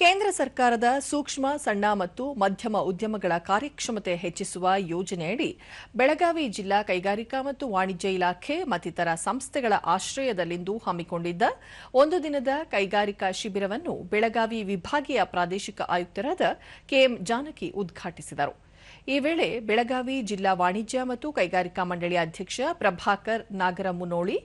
ಕೇಂದ್ರ ಸರ್ಕಾರದ ಸೂಕ್ಷ್ಮ, ಸಣ್ಣ ಮತ್ತು ಮಧ್ಯಮ ಉದ್ಯಮಗಳ ಕಾರ್ಯಕ್ಷಮತೆ ಹೆಚ್ಚಿಸುವ ಯೋಜನೆಯಡಿ ಬೆಳಗಾವಿ ಜಿಲ್ಲಾ ಕೈಗಾರಿಕಾ ಮತ್ತು ವಾಣಿಜ್ಯ ಇಲಾಖೆ ಮತ್ತಿತರ ಸಂಸ್ಥೆಗಳ ಆಶ್ರಯದಲ್ಲಿಂದು ಹಮ್ಮಿಕೊಂಡಿದ್ದ ಒಂದು ದಿನದ ಕೈಗಾರಿಕಾ ಶಿಬಿರವನ್ನು ಬೆಳಗಾವಿ ವಿಭಾಗೀಯ ಪ್ರಾದೇಶಿಕ ಆಯುಕ್ತರಾದ ಕೆಎಂ ಜಾನಕಿ ಉದ್ಘಾಟಿಸಿದರು. ಈ ವೇಳೆ ಬೆಳಗಾವಿ ಜಿಲ್ಲಾ ವಾಣಿಜ್ಯ ಮತ್ತು ಕೈಗಾರಿಕಾ ಮಂಡಳಿ ಅಧ್ಯಕ್ಷ ಪ್ರಭಾಕರ್ ನಾಗರಮುನೋಳಿ,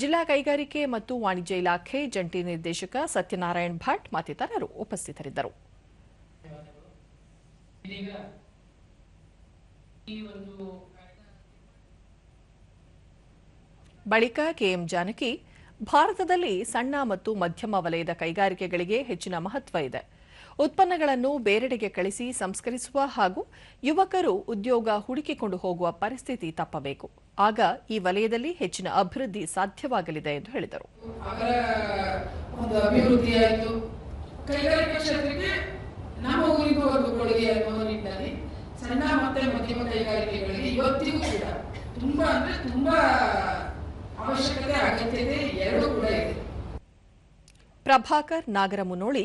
ಜಿಲ್ಲಾ ಕೈಗಾರಿಕೆ ಮತ್ತು ವಾಣಿಜ್ಯ ಇಲಾಖೆ ಜಂಟಿ ನಿರ್ದೇಶಕ ಸತ್ಯನಾರಾಯಣ್ ಭಟ್ ಮತ್ತಿತರರು ಉಪಸ್ಥಿತರಿದ್ದರು. ಬಳಿಕ ಕೆಎಂ ಜಾನಕಿ, ಭಾರತದಲ್ಲಿ ಸಣ್ಣ ಮತ್ತು ಮಧ್ಯಮ ವಲಯದ ಕೈಗಾರಿಕೆಗಳಿಗೆ ಹೆಚ್ಚಿನ ಮಹತ್ವ ಇದೆ. ಉತ್ಪನ್ನಗಳನ್ನು ಬೇರೆಡೆಗೆ ಕಳಿಸಿ ಸಂಸ್ಕರಿಸುವ ಹಾಗೂ ಯುವಕರು ಉದ್ಯೋಗ ಹುಡುಕಿಕೊಂಡು ಹೋಗುವ ಪರಿಸ್ಥಿತಿ ತಪ್ಪಬೇಕು. ಆಗ ಈ ವಲಯದಲ್ಲಿ ಹೆಚ್ಚಿನ ಅಭಿವೃದ್ಧಿ ಸಾಧ್ಯವಾಗಲಿದೆ ಎಂದು ಹೇಳಿದರು. ಕೈಗಾರಿಕಾ ಕ್ಷೇತ್ರಕ್ಕೆ ನಮ್ಮ ಊರಿಗೂ ಒಂದು ಕೊಡುಗೆ ಅನ್ನೋ ನಿಟ್ಟಿನಲ್ಲಿ ಸಣ್ಣ ಮತ್ತೆ ಮಧ್ಯಮ ಕೈಗಾರಿಕೆಗಳಿಗೆ ಇವತ್ತಿಗೂ ಕೂಡ ತುಂಬಾ ಅಂದ್ರೆ ತುಂಬಾ ಅವಶ್ಯಕತೆ ಅಗತ್ಯತೆ ಎರಡೂ ಕೂಡ ಇದೆ. ಪ್ರಭಾಕರ್ ನಾಗರಮುನೋಳಿ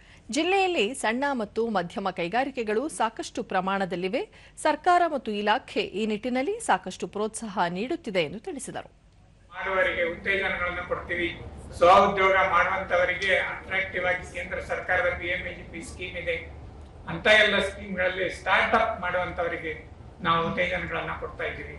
ಜಿಲ್ಲೆಯಲ್ಲಿ ಸಣ್ಣ ಮತ್ತು ಮಧ್ಯಮ ಕೈಗಾರಿಕೆಗಳು ಸಾಕಷ್ಟು ಪ್ರಮಾಣದಲ್ಲಿವೆ. ಸರ್ಕಾರ ಮತ್ತು ಇಲಾಖೆ ಈ ನಿಟ್ಟಿನಲ್ಲಿ ಸಾಕಷ್ಟು ಪ್ರೋತ್ಸಾಹ ನೀಡುತ್ತಿದೆ ಎಂದು ತಿಳಿಸಿದರು. ಉತ್ತೇಜನಗಳನ್ನು ಕೊಡ್ತೀವಿ. ಸ್ವ ಉದ್ಯೋಗ ಮಾಡುವಂತವರಿಗೆ ಅಟ್ರಾಕ್ಟಿವ್ ಆಗಿ ಕೇಂದ್ರ ಸರ್ಕಾರದ ಪಿ ಎಂ ಸ್ಕೀಮ್ ಇದೆ. ಅಂತ ಎಲ್ಲ ಸ್ಕೀಮ್ಗಳಲ್ಲಿ ಸ್ಟಾರ್ಟ್ ಅಪ್ ಮಾಡುವಂತವರಿಗೆ ನಾವು ಉತ್ತೇಜನಗಳನ್ನ ಕೊಡ್ತಾ ಇದ್ದೀವಿ.